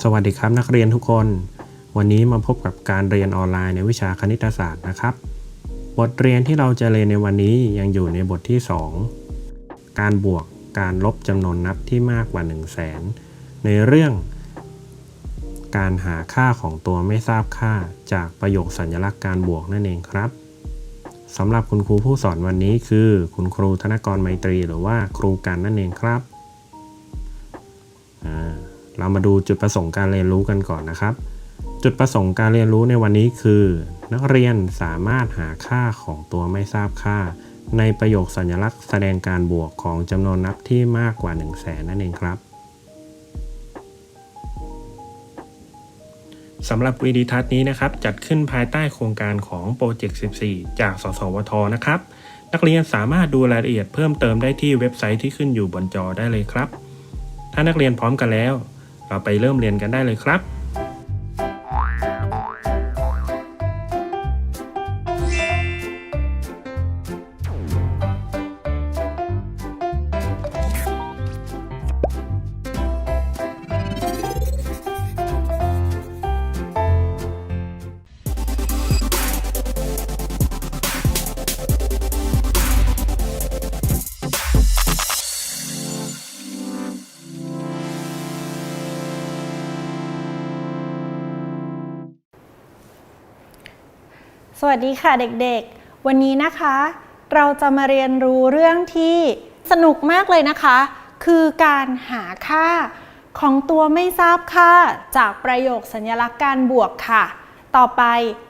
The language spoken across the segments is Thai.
สวัสดีครับนักเรียนทุกคน วันนี้มาพบกับการเรียนออนไลน์ในวิชาคณิตศาสตร์นะครับ บทเรียนที่เราจะเรียนในวันนี้ยังอยู่ในบทที่ 2 การบวกการลบจำนวนนับที่มากกว่า 1 0 0 0 0แสนในเรื่อง การหาค่าของตัวไม่ทราบค่าจากประโยคสัญลักษณ์การบวกนั่นเองครับสำหรับคุณครูผู้สอนวันนี้คือ คุณครูธนกรไมตรี หรือว่าครูกันนั่นเองครับ เรามาดูจุดประสงค์การเรียนรู้กันก่อนนะครับ จุดประสงค์การเรียนรู้ในวันนี้คือ นักเรียนสามารถหาค่าของตัวไม่ทราบค่า ในประโยคสัญลักษณ์แสดงการบวกของจำนวนนับที่มากกว่า 1 0 0 0 0แสนนั่นเองครับสำหรับวีดีทัศน์นี้นะครับ จัดขึ้นภายใต้โครงการของโปรเจกต์ 14 จาก สสวท นะครับ นักเรียนสามารถดูรายละเอียดเพิ่มเติมได้ที่เว็บไซต์ที่ขึ้นอยู่บนจอได้เลยครับ ถ้านักเรียนพร้อมกันแล้ว เราไปเริ่มเรียนกันได้เลยครับ สวัสดีค่ะเด็กๆ วันนี้นะคะ เราจะมาเรียนรู้เรื่องที่สนุกมากเลยนะคะ คือการหาค่าของตัวไม่ทราบค่าจากประโยคสัญลักษณ์การบวกค่ะ ต่อไป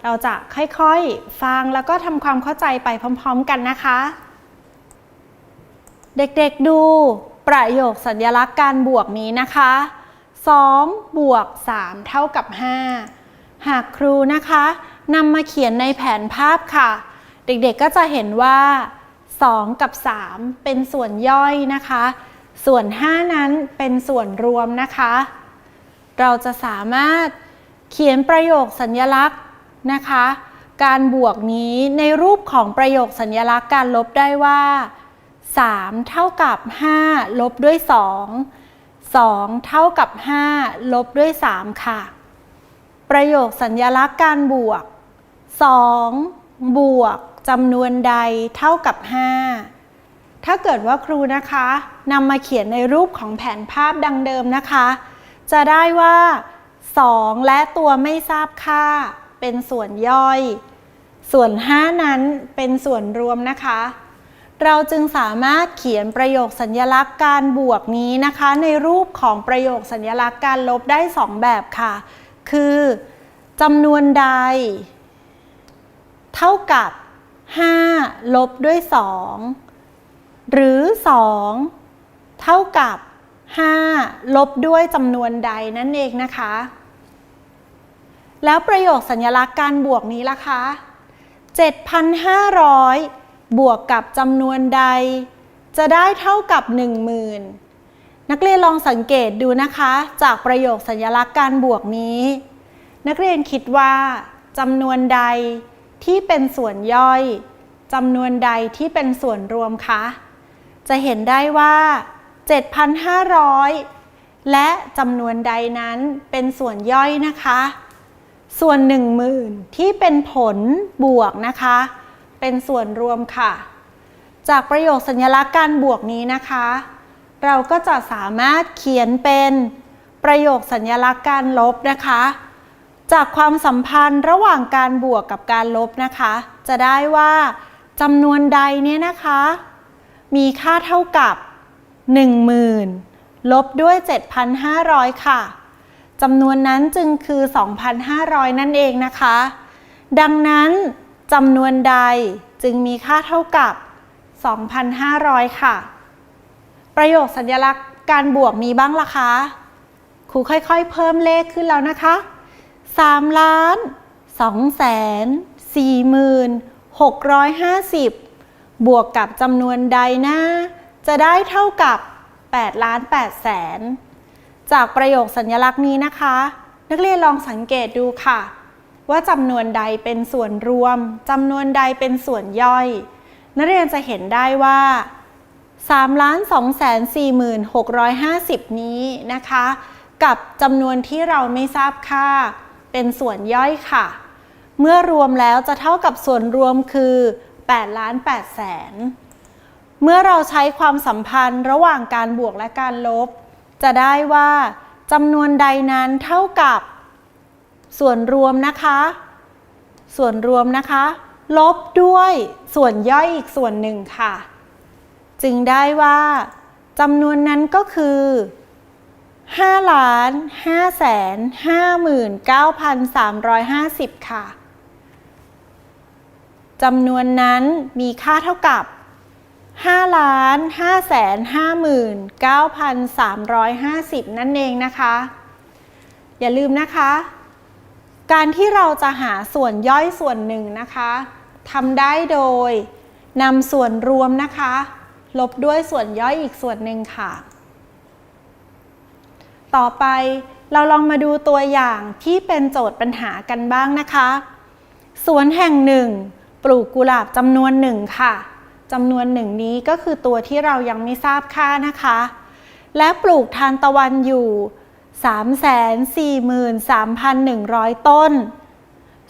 เราจะค่อยๆ ฟังแล้วก็ทำความเข้าใจไปพร้อมๆกันนะคะ เด็กๆดู ประโยคสัญลักษณ์การบวกนี้นะคะ2บวก3เท่ากับ 5 หากครูนะคะ นำมาเขียนในแผนภาพค่ะ เด็กๆก็จะเห็นว่า 2 กับ 3 เป็นส่วนย่อยนะคะ ส่วน 5 นั้นเป็นส่วนรวมนะคะ เราจะสามารถเขียนประโยคสัญลักษณ์นะคะ การบวกนี้ในรูปของประโยคสัญลักษณ์การลบได้ว่า 3 เท่ากับ 5 ลบด้วย 2 2 เท่ากับ 5 ลบด้วย 3 ค่ะ ประโยคสัญลักษณ์การบวก 2 บวกจำนวนใดเท่ากับ 5 ถ้าเกิดว่าครูนะคะนำมาเขียนในรูปของแผนภาพดังเดิมนะคะ จะได้ว่า 2 และตัวไม่ทราบค่า เป็นส่วนย่อย ส่วน 5 นั้นเป็นส่วนรวมนะคะ เราจึงสามารถเขียนประโยคสัญลักษณ์การบวกนี้นะคะ ในรูปของประโยคสัญลักษณ์การลบได้ 2 แบบค่ะ คือจำนวนใด เท่ากับ 5 ลบด้วย 2 หรือ 2 เท่ากับ 5 ลบด้วยจำนวนใดนั่นเองนะคะ แล้วประโยคสัญลักษณ์การบวกนี้ล่ะคะ 7,500 บวกกับจำนวนใด จะได้เท่ากับ 10,000 นักเรียนลองสังเกตดูนะคะ จากประโยคสัญลักษณ์การบวกนี้ นักเรียนคิดว่าจำนวนใด ที่เป็นส่วนย่อยจำนวนใดที่เป็นส่วนรวมคะ จะเห็นได้ว่า 7,500 และจำนวนใดนั้นเป็นส่วนย่อยนะคะ ส่วน 10,000 ที่เป็นผลบวกนะคะ เป็นส่วนรวมค่ะ จากประโยคสัญลักษณ์การบวกนี้นะคะ เราก็จะสามารถเขียนเป็นประโยคสัญลักษณ์การลบนะคะ จากความสัมพันธ์ระหว่างการบวกกับการลบนะคะ จะได้ว่าจำนวนใดเนี่ยนะคะ มีค่าเท่ากับ 10,000 ลบด้วย 7,500 ค่ะจำนวนนั้นจึงคือ 2,500 นั่นเองนะคะ ดังนั้นจำนวนใดจึงมีค่าเท่ากับ 2,500 ค่ะ ประโยคสัญลักษณ์การบวกมีบ้างล่ะคะ ครูค่อยๆ เพิ่มเลขขึ้นแล้วนะคะ 3ล้าน2แสน4หมื่น650 บวกกับจำนวนใดนะ จะได้เท่ากับ8ล้าน8แสนจากประโยคสัญลักษณ์นี้นะคะ นักเรียนลองสังเกตดูค่ะ ว่าจำนวนใดเป็นส่วนรวมจำนวนใดเป็นส่วนย่อย นักเรียนจะเห็นได้ว่า3 2 4 6 5 0 นี้นะคะ กับจำนวนที่เราไม่ทราบค่า เป็นส่วนย่อยค่ะ เมื่อรวมแล้วจะเท่ากับส่วนรวมคือ8ล้าน8แสน เมื่อเราใช้ความสัมพันธ์ระหว่างการบวกและการลบ จะได้ว่าจำนวนใดนั้นเท่ากับ ส่วนรวมนะคะ ส่วนรวมนะคะ ลบด้วยส่วนย่อยอีกส่วนหนึ่งค่ะ จึงได้ว่าจำนวนนั้นก็คือ 5ล้าน5แสน59,350 ค่ะจำนวนนั้นมีค่าเท่ากับ5ล้าน5แสน59,350 นั่นเองนะคะ อย่าลืมนะคะ การที่เราจะหาส่วนย่อยส่วนหนึ่งนะคะทำได้โดยนำส่วนรวมนะคะ ลบด้วยส่วนย่อยอีกส่วนหนึ่งค่ะ ต่อไปเราลองมาดูตัวอย่างที่เป็นโจทย์ปัญหากันบ้างนะคะ สวนแห่งหนึ่ง ปลูกกุหลาบจำนวนหนึ่งค่ะจำนวนหนึ่งนี้ก็คือตัวที่เรายังไม่ทราบค่านะคะ และปลูกทานตะวันอยู่ 343,100 ต้น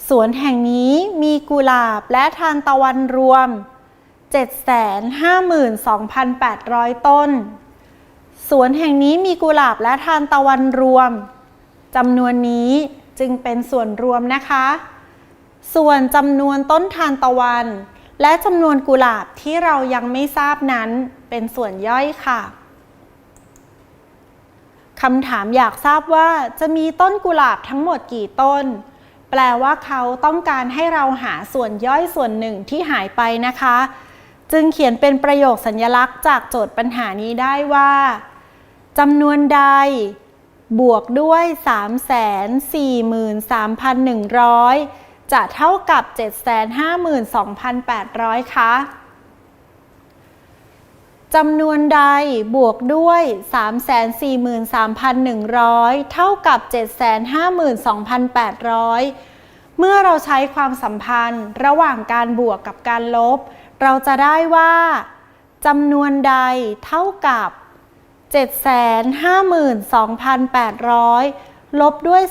สวนแห่งนี้มีกุหลาบและทานตะวันรวม 752,800 ต้น สวนแห่งนี้มีกุหลาบและทานตะวันรวมจำนวนนี้จึงเป็นส่วนรวมนะคะ ส่วนจำนวนต้นทานตะวัน และจำนวนกุหลาบที่เรายังไม่ทราบนั้นเป็นส่วนย่อยค่ะคำถามอยากทราบว่าจะมีต้นกุหลาบทั้งหมดกี่ต้น แปลว่าเขาต้องการให้เราหาส่วนย่อยส่วนหนึ่งที่หายไปนะคะ จึงเขียนเป็นประโยคสัญลักษณ์จากโจทย์ปัญหานี้ได้ว่า จำนวนใด บวกด้วย 343,100 จะเท่ากับ 752,800 คะจำนวนใดบวกด้วย 343,100 เท่ากับ 752,800 เมื่อเราใช้ความสัมพันธ์ระหว่างการบวกกับการลบ เราจะได้ว่าจำนวนใดเท่ากับ 752,800 ลบด้วย 343,100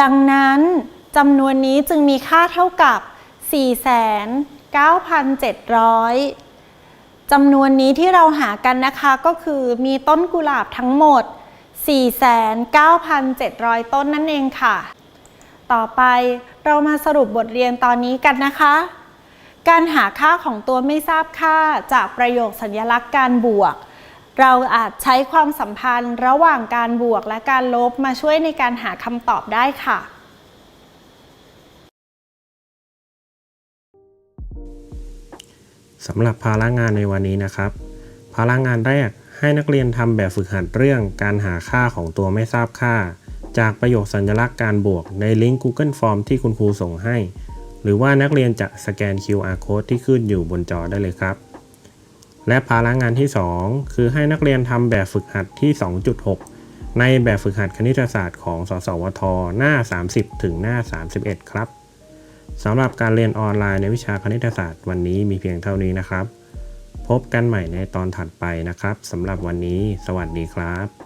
ดังนั้นจำนวนนี้จึงมีค่าเท่ากับ 4,9,700 จำนวนนี้ที่เราหากันนะคะก็คือมีต้นกุหลาบทั้งหมด 4,9,700 ต้นนั่นเองค่ะ ต่อไปเรามาสรุปบทเรียนตอนนี้กันนะคะ การหาค่าของตัวไม่ทราบค่าจากประโยคสัญลักษณ์การบวก เราอาจใช้ความสัมพันธ์ระหว่างการบวกและการลบมาช่วยในการหาคำตอบได้ค่ะ สำหรับภาระงานในวันนี้นะครับ ภาระงานแรกให้นักเรียนทำแบบฝึกหัดเรื่องการหาค่าของตัวไม่ทราบค่า จากประโยคสัญลักษณ์การบวกในลิงก์ Google Form ที่คุณครูส่งให้ หรือว่านักเรียนจะสแกน QR Code ที่ขึ้นอยู่บนจอได้เลยครับ และภาระงานที่ 2 คือให้นักเรียนทำแบบฝึกหัดที่ 2.6 ในแบบฝึกหัดคณิตศาสตร์ของ สสวท หน้า 30 ถึงหน้า 31 ครับสำหรับการเรียนออนไลน์ในวิชาคณิตศาสตร์วันนี้มีเพียงเท่านี้นะครับ พบกันใหม่ในตอนถัดไปนะครับสำหรับวันนี้ สวัสดีครับ